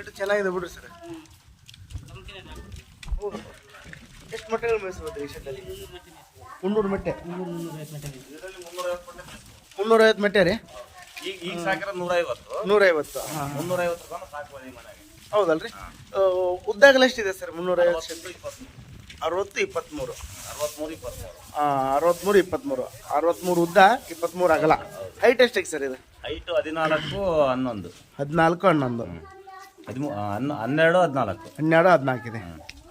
Shed ಚೆನ್ನಾಗಿದೆ ಬಿಡ್ರಿ sir. ಎಷ್ಟು ಮೊಟ್ಟೆ ಮೇಯಿಸ್ಬೋದು ಈ ಶೆಡ್ಡಲ್ಲಿ ಮುನ್ನೂರು ಮೊಟ್ಟೆ. ಮುನ್ನೂರೈವತ್ತು ಮೊಟ್ಟೆ ರೀ? ಈಗ ಈಗ ಸಾಕಿರೋ ನೂರೈವತ್ತು. ನೂರೈವತ್ತು. ಹಾಂ ಮುನ್ನೂರೈವತ್ತು ಈ ಮನೆಗೆ. ಹೌದಲ್ರಿ? ಉದ್ದಾಗಲ ಎಷ್ಟಿದೆ ಸರ್ ಮುನ್ನೂರೈವತ್ತು ಶೆಡ್ ಅರವತ್ತು ಇಪ್ಪತ್ತ್ಮೂರು ಅರವತ್ಮೂರು ಇಪ್ಪತ್ಮೂರು. ಅರವತ್ತ್ಮೂರು ಇಪ್ಪತ್ತ್ಮೂರು ಅರವತ್ತ್ಮೂರು ಉದ್ದ ಇಪ್ಪತ್ತ್ಮೂರು ಅಗಲ. ಹೈಟ್ ಎಷ್ಟಿಗೆ ಸರ್ ಇದು? ಹೈಟು ಹದಿನಾಲ್ಕು ಹನ್ನೊಂದು. ಹದಿನಾಲ್ಕು ಹನ್ನೊಂದು. ಹದಿಮೂ ಹನ್ನ ಹನ್ನೆರಡು ಹದಿನಾಲ್ಕು. ಹನ್ನೆರಡು ಹದಿನಾಲ್ಕಿದೆ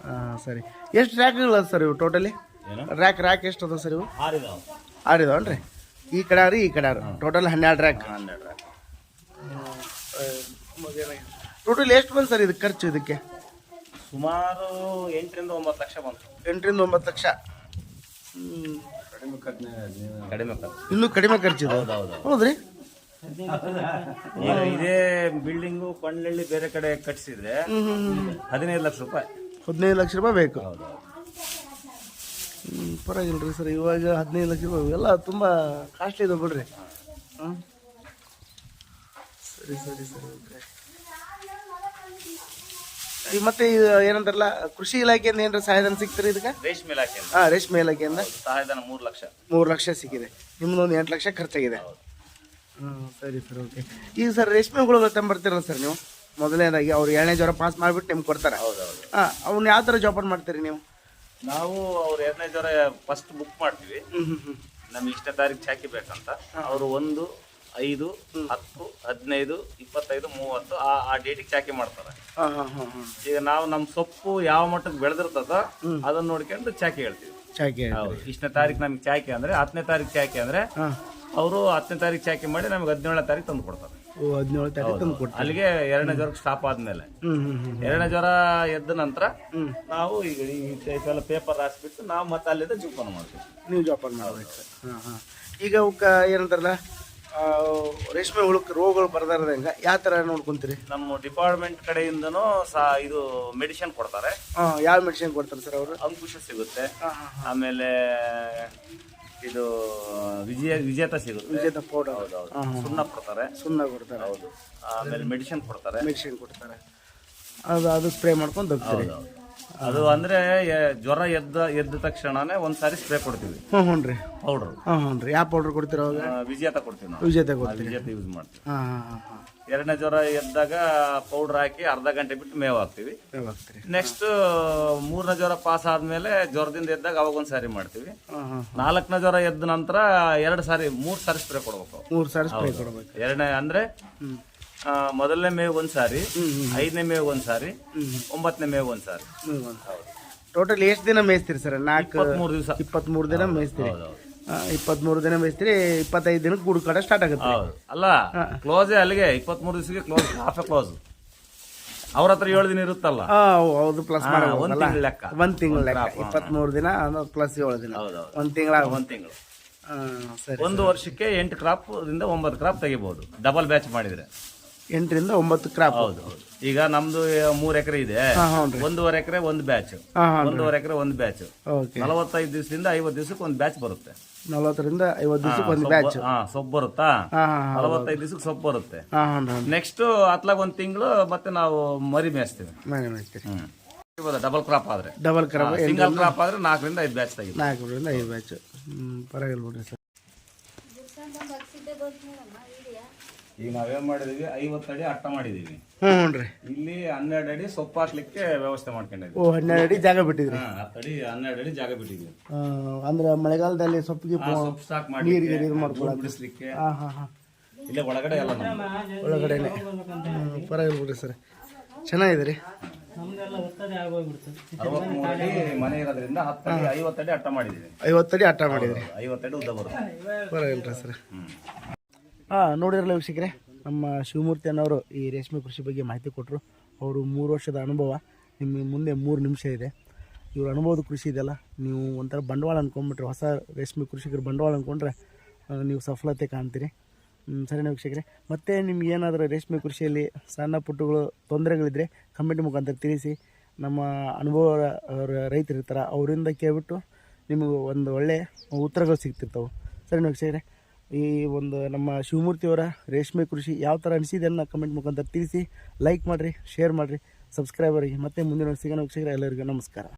ಹಾಂ ಸರಿ. ಎಷ್ಟು ರ್ಯಾಕ್ಗಳು ಸರ್ ಇವು ಟೋಟಲಿ? ಏನು? ರ್ಯಾಕ್ ರ್ಯಾಕ್ ಎಷ್ಟು ಅದ ಸರ್ ಇವು? ಆರಿದಾವೆ. ಆರಿದಾವನ್ರಿ ಈ ಕಡೆ ರೀ ಈ ಕಡೆ ಟೋಟಲ್ ಹನ್ನೆರಡು ರ್ಯಾಕ್. ಹನ್ನೆರಡು ಟೋಟಲ್ ಎಷ್ಟು ಬಂತು ಸರ್ ಇದಕ್ಕೆ ಖರ್ಚು ಇದಕ್ಕೆ? ಸುಮಾರು ಎಂಟರಿಂದ ಒಂಬತ್ತು ಲಕ್ಷ ಬಂತು. ಎಂಟರಿಂದ ಒಂಬತ್ತು ಲಕ್ಷ. ಕಡಿಮೆ ಖರ್ಚು ಇನ್ನೂ ಕಡಿಮೆ ಖರ್ಚಿದೆ ಹೌದೌದು. ಹೌದ್ರಿ? ಈಗ ಇದೇ ಬಿಲ್ಡಿಂಗು ಕೊಂಡಳ್ಳಿ ಬೇರೆ ಕಡೆ ಕಟ್ಸಿದ್ರೆ ಹದಿನೈದು ಲಕ್ಷ ರೂಪಾಯಿ. ಹದಿನೈದು ಲಕ್ಷ ರೂಪಾಯಿ ಬೇಕು. ಹ್ಮ್, ಪರವಾಗಿಲ್ಲ ರೀ ಸರ್ ಇವಾಗ ಹದಿನೈದು ಲಕ್ಷ ರೂಪಾಯಿ ಎಲ್ಲ ತುಂಬ ಕಾಸ್ಟ್ಲಿ ಇದೆ ಬಿಡ್ರಿ. ಸರಿ ಸರಿ ಸರಿ ಈಗ ಮತ್ತೆ ಇದು ಏನಂತಾರಲ್ಲ ಕೃಷಿ ಇಲಾಖೆಯಿಂದ ಏನಾರ ಸಹಾಯಧನ ಸಿಗ್ತಾರೆ ಇದಕ್ಕೆ? ರೇಷ್ಮೆ ಇಲಾಖೆ ಹಾಂ ರೇಷ್ಮೆ ಇಲಾಖೆಯಿಂದ. ಸಹಾಯಧನ ಮೂರು ಲಕ್ಷ. ಮೂರು ಲಕ್ಷ ಸಿಕ್ಕಿದೆ. ನಿಮ್ದೊಂದು ಎಂಟು ಲಕ್ಷ ಖರ್ಚಾಗಿದೆ. ಸರಿ ಸರ್ ಓಕೆ ಈಗ ಸರ್ ರೇಷ್ಮೆ ಹುಳುಗಳು ತಂಬರ್ತೀರಲ್ಲ ಸರ್ ನೀವು? ಮೊದಲನೇದಾಗಿ ಅವ್ರು ಏಳನೇ ಜ್ವರ ಪಾಸ್ ಮಾಡಿಬಿಟ್ಟು ನಿಮ್ಗೆ ಕೊಡ್ತಾರೆ. ಹೌದೌದು. ಹಾಂ ಅವ್ನ ಯಾವ ಥರ ಜೋಪಾನ ಮಾಡ್ತೀರಿ ನೀವು? ನಾವು ಅವ್ರ ಎರಡನೇ ಜ್ವರ ಫಸ್ಟ್ ಬುಕ್ ಮಾಡ್ತೀವಿ. ನಮ್ಗೆ ಇಷ್ಟ ತಾರೀಕು ಚಾಕಿ ಬೇಕಂತ. ಅವರು ಒಂದು ಐದು ಹತ್ತು ಹದಿನೈದು ಇಪ್ಪತ್ತೈದು ಮೂವತ್ತು ಆ ಆ ಡೇಟಿಗೆ ಚಾಕಿ ಮಾಡ್ತಾರೆ. ಹಾಂ ಹಾಂ ಹಾಂ ಹಾಂ. ಈಗ ನಾವು ನಮ್ಮ ಸೊಪ್ಪು ಯಾವ ಮಟ್ಟಕ್ಕೆ ಬೆಳೆದಿರ್ತದ ಅದನ್ನ ನೋಡ್ಕೊಂಡು ಚಾಕಿ ಹೇಳ್ತೀವಿ. ಚಾಕಿ ಹೌದು. ಇಷ್ಟನೇ ತಾರೀಕು ನಮ್ಗೆ ಚಾಕಿ ಅಂದ್ರೆ ಹತ್ತನೇ ತಾರೀಕು ಚಾಕಿ ಅಂದ್ರೆ ಅವರು ಹತ್ತನೇ ತಾರೀಕು ಚಾಕಿ ಮಾಡಿ ನಮ್ಗೆ ಹದಿನೇಳನೇ ತಾರೀಕು ತಂದು ಕೊಡ್ತಾರೆ. ಓ ಹದಿನೇಳು ತಾರೀಕು ತಂದು ಕೊಡ್ತಾರೆ. ಅಲ್ಲಿಗೆ ಎರಡನೇ ಜ್ವರಕ್ಕೆ ಸ್ಟಾಪ್ ಆದ್ಮೇಲೆ. ಎರಡನೇ ಜ್ವರ ಎದ್ದ ನಂತರ ನಾವು ಈಗ ಈ ಟೈಪ್ ಎಲ್ಲ ಪೇಪರ್ ಹಾಸ್ಬಿಟ್ಟು ನಾವು ಮತ್ತೆ ಅಲ್ಲಿಂದ ಜೋಪಾನ ಮಾಡ್ತೀವಿ. ನೀವು ಜೋಪಾನ ಮಾಡ್ಬೇಕು. ಈಗ ಅವಕ್ಕೆ ಏನಂತಾರಲ್ಲ ರೇಷ್ಮೆ ಹುಳಕ್ಕೆ ರೋಗಗಳು ಬರ್ದಾರ್ದಂಗೆ ಯಾವ ಥರ ನೋಡ್ಕೊಂತೀರಿ? ನಮ್ಮ ಡಿಪಾರ್ಟ್ಮೆಂಟ್ ಕಡೆಯಿಂದನೂ ಸಹ ಇದು ಮೆಡಿಸಿನ್ ಕೊಡ್ತಾರೆ. ಹಾಂ ಯಾವ ಮೆಡಿಸಿನ್ ಕೊಡ್ತಾರೆ ಸರ್ ಅವರು? ಅಂಕುಶ ಸಿಗುತ್ತೆ. ಆಮೇಲೆ ಇದು ವಿಜಯ ವಿಜೇತ ಸಿಗುತ್ತೆ. ವಿಜೇತ ಪೌಡರ್ ಹೌದು ಸುಣ್ಣ ಕೊಡ್ತಾರೆ. ಸುಣ್ಣ ಕೊಡ್ತಾರೆ. ಹೌದು. ಆಮೇಲೆ ಮೆಡಿಸಿನ್ ಕೊಡ್ತಾರೆ. ಮೆಡಿಸಿನ್ ಕೊಡ್ತಾರೆ. ಅದು ಅದು ಸ್ಪ್ರೇ ಮಾಡ್ಕೊಂಡು ಹೋಗ್ತೀರಿ. ಅದು ಅಂದ್ರೆ ಎ- ಜ್ವರ ಎದ್ದ ಎದ್ದ ತಕ್ಷಣನೇ ಒಂದ್ಸಾರಿ ಸ್ಪ್ರೇ ಕೊಡ್ತೀವಿ. ಹ್ಞೂ ಹ್ಞೂ ರೀ. ಪೌಡರ್. ಹಾಂ ಹ್ಞೂ ರೀ. ಯಾವ ಪೌಡ್ರ್ ಕೊಡ್ತೀರ ಅವಾಗ? ವಿಜೇತ ಕೊಡ್ತೀವಿ ನಾವು. ವಿಜೇತ ಆ ಕೊಡ್ತೀರಿ. ವಿಜೇತ ಯೂಸ್ ಮಾಡ್ತೀವಿ. ಹಾಂ ಹಾಂ ಹಾಂ ಹಾಂ. ಎರಡನೇ ಜ್ವರ ಎದ್ದಾಗ ಪೌಡರ್ ಹಾಕಿ ಅರ್ಧ ಗಂಟೆ ಬಿಟ್ಟು ಮೇವು ಹಾಕ್ತೀವಿ. ನೆಕ್ಸ್ಟ್ ಮೂರನೇ ಜ್ವರ ಪಾಸ್ ಆದ್ಮೇಲೆ ಜ್ವರದಿಂದ ಎದ್ದಾಗ ಅವಾಗ ಒಂದ್ ಸಾರಿ ಮಾಡ್ತೀವಿ. ಹಾಂ ಹಾಂ ನಾಲ್ಕನೇ ಜ್ವರ ಎದ್ದ ನಂತರ ಎರಡು ಸಾರಿ ಮೂರ್ ಸಾರಿ ಸ್ಪ್ರೇ ಕೊಡ್ಬೇಕು. ಮೂರು ಸಾರಿ ಸ್ಪ್ರೇ ಕೊಡ್ಬೇಕು. ಎರಡನೇ ಅಂದ್ರೆ ಮೊದಲನೇ ಮೇವ್ ಒಂದ್ ಸಾರಿ ಐದನೇ ಮೇವ್ ಒಂದ್ ಸಾರಿ ಒಂಬತ್ತನೇ ಮೇವ್ ಒಂದ್ ಸಾರಿ. ಟೋಟಲ್ ಎಷ್ಟು ದಿನ ಮೇಯಿಸ್ತೀರಿ ಸರ್? ನಾಲ್ಕು ಇಪ್ಪತ್ಮೂರು ದಿವಸ. ಇಪ್ಪತ್ತ್ಮೂರು ದಿನ ಮೇಯಿಸ್ತೀರಿ. ಇಪ್ಪತ್ಮೂರು ದಿನ ಮೇಯಿಸ್ತೀರಿ ಇಪ್ಪತ್ತೈದು ದಿನಕ್ಕೆ ಗುಡ್ ಕಡೆ ಸ್ಟಾರ್ಟ್ ಆಗುತ್ತೆ. ಅಲ್ಲ ಕ್ಲೋಸ್ ಅಲ್ಲಿಗೆ ಇಪ್ಪತ್ಮೂರು ದಿವಸಕ್ಕೆ ಕ್ಲೋಸ್ ಹಾಫ್ ಕ್ಲೋಸ್ ಅವ್ರ ಹತ್ರ ಏಳು ದಿನ ಇರುತ್ತಲ್ಲ? ಹೌದು ಪ್ಲಸ್ ಲೆಕ್ಕ ಒಂದ್ ತಿಂಗ್ಳ್ ಲೆಕ್ಕ. ಒಂದು ತಿಂಗಳು ಲೆಕ್ಕ. crop, ಹಾ. ದಿನ ಪ್ಲಸ್ ಏಳು ದಿನ. ಒಂದು ತಿಂಗಳ ಒಂದ್ ತಿಂಗಳು. ಒಂದು ವರ್ಷಕ್ಕೆ ಎಂಟು ಕ್ರಾಪ್ ಒಂಬತ್ತು ಕ್ರಾಪ್ ತೆಗಿಬಹುದು ಡಬಲ್ ಬ್ಯಾಚ್ ಮಾಡಿದ್ರೆ. ಎಂಟರಿಂದ ಒಂಬತ್ತು ಕ್ರಾಪ್ ಹೌದು ಈಗ ನಮ್ದು ಮೂರ್ ಎಕರೆ ಇದೆ. ಒಂದೂವರೆ ಎಕರೆ ಒಂದು ಬ್ಯಾಚ್ ಒಂದೂವರೆ ಎಕರೆ ಒಂದು ಬ್ಯಾಚ್ ನಲವತ್ತೈದು ದಿವಸದಿಂದ ಐವತ್ತು ದಿವಸಕ್ಕೆ ಒಂದು ಬ್ಯಾಚ್ ಬರುತ್ತೆ. ನಲವತ್ತರಿಂದ ಐವತ್ತು ದಿವಸಕ್ಕೆ ಒಂದು ಬ್ಯಾಚ್ ಹಾ ಸೊಪ್ಪು ಬರುತ್ತಾ? ನಲವತ್ತೈದು ದಿವಸಕ್ಕೆ ಸೊಪ್ಪು ಬರುತ್ತೆ. ನೆಕ್ಸ್ಟ್ ಅತ್ಲಾಗ ಒಂದ್ ತಿಂಗಳು ಮತ್ತೆ ನಾವು ಮರಿ ಮೇಯಿಸ್ತೀವಿ. ಡಬಲ್ ಕ್ರಾಪ್ ಆದ್ರೆ. ಡಬಲ್ ಕ್ರಾಪ್ ಸಿಂಗಲ್ ಕ್ರಾಪ್ ಆದ್ರೆ ನಾಲ್ಕರಿಂದ ಐದು ಬ್ಯಾಚ್ ತೆಗಿತೀವಿ. ನಾಲ್ಕರಿಂದ ಐದು ಬ್ಯಾಚ್ ಪರವಾಗಿಲ್ಲ ಬಿಡ್ರಿ ಸರ್. ಈಗ ನಾವೇನ್ ಮಾಡಿದೀವಿ? ಐವತ್ತು ಅಡಿ ಅಟ್ಟ ಮಾಡಿದೀವಿ. ಹ್ಞೂ ರೀ. ಇಲ್ಲಿ ಹನ್ನೆರಡು ಅಡಿ ಸೊಪ್ಪು ಹಾಕ್ಲಿಕ್ಕೆ ವ್ಯವಸ್ಥೆ ಮಾಡ್ಕೊಂಡಿದ್ವಿ. ಓ ಹನ್ನೆರಡು ಅಡಿ ಜಾಗ ಬಿಟ್ಟಿದ್ರಿ? ಹಾ ಹತ್ತು ಅಡಿ ಹನ್ನೆರಡು ಅಡಿ ಜಾಗ ಬಿಟ್ಟಿದ್ವಿ. ಆ, ಅಂದ್ರೆ ಮಳೆಗಾಲದಲ್ಲಿ ಸೊಪ್ಪಿಗೆ ಆ, ಸೊಪ್ಪು ನೀರಿಗೆ ಮಾಡಿ ನೀರು ಮಾಡ್ಕೊಳಕ್ಕೆ ಬಿಡಿಸ್ಲಿಕ್ಕೆ. ಹಾಂ ಹಾಂ ಹಾಂ. ಇಲ್ಲೇ ಒಳಗಡೆ ಎಲ್ಲ ನಮ್ದು. ಒಳಗಡೆನೆ. ಹ್ಞೂ ಪರವಾಗಿಲ್ಲ ಬಿಡ್ರಿ ಸರ್. ಚೆನ್ನಾಗಿದೆ ರೀ. ಅರವತ್ಮೂರು ಅಡಿ ಮನೆ ಇರೋದ್ರಿಂದ ಹತ್ತು ಅಡಿ ಐವತ್ತು ಅಡಿ ಅಟ್ಟ ಮಾಡಿದೀವಿ. ಐವತ್ತಡಿ ಅಟ್ಟ ಮಾಡಿದ್ರಿ. ಐವತ್ತು ಅಡಿ ಉದ್ದ ಬರುತ್ತೆ. ಪರವಾಗಿಲ್ಲ ಸರ್. ಹಾಂ ನೋಡಿರಲ್ಲ ವೀಕ್ಷಕರೇ, ನಮ್ಮ ಶಿವಮೂರ್ತಿ ಅನ್ನೋರು ಈ ರೇಷ್ಮೆ ಕೃಷಿ ಬಗ್ಗೆ ಮಾಹಿತಿ ಕೊಟ್ಟರು ಅವರು ಮೂರು ವರ್ಷದ ಅನುಭವ ನಿಮ್ಮ ಮುಂದೆ ಮೂರು ನಿಮಿಷ ಇದೆ. ಇವ್ರ ಅನುಭವದ ಕೃಷಿ ಇದೆಯಲ್ಲ, ನೀವು ಒಂಥರ ಬಂಡವಾಳ ಅಂದ್ಕೊಂಬಿಟ್ರೆ ಹೊಸ ರೇಷ್ಮೆ ಕೃಷಿಕರು ಬಂಡವಾಳ ಅಂದ್ಕೊಂಡ್ರೆ ನೀವು ಸಫಲತೆ ಕಾಣ್ತೀರಿ. ಸರಿನಾ ವೀಕ್ಷಕರೇ? ಮತ್ತು ನಿಮ್ಗೆ ಏನಾದರೂ ರೇಷ್ಮೆ ಕೃಷಿಯಲ್ಲಿ ಸಣ್ಣ ಪುಟ್ಟಗಳು ತೊಂದರೆಗಳಿದ್ದರೆ ಕಮೆಂಟ್ ಮುಖಾಂತರ ತಿಳಿಸಿ. ನಮ್ಮ ಅನುಭವ ರೈತರಿರ್ತಾರೆ, ಅವರಿಂದ ಕೇಳ್ಬಿಟ್ಟು ನಿಮಗೆ ಒಂದು ಒಳ್ಳೆಯ ಉತ್ತರಗಳು ಸಿಗ್ತಿರ್ತವೆ. ಸರಿನಾ ವೀಕ್ಷಕರೇ? ಈ ಒಂದು ನಮ್ಮ ಶಿವಮೂರ್ತಿಯವರ ರೇಷ್ಮೆ ಕೃಷಿ ಯಾವ ಥರ ಅನಿಸಿದೆ ಅನ್ನೋ ಕಮೆಂಟ್ ಮುಖಾಂತರ ತಿಳಿಸಿ ಲೈಕ್ ಮಾಡಿರಿ ಶೇರ್ ಮಾಡಿರಿ ಸಬ್ಸ್ಕ್ರೈಬ್ ಮತ್ತು ಮತ್ತೆ ಮುಂದಿನ ಸಿಗೋಣ ವೀಕ್ಷಕರ, ಎಲ್ಲರಿಗೂ ನಮಸ್ಕಾರ.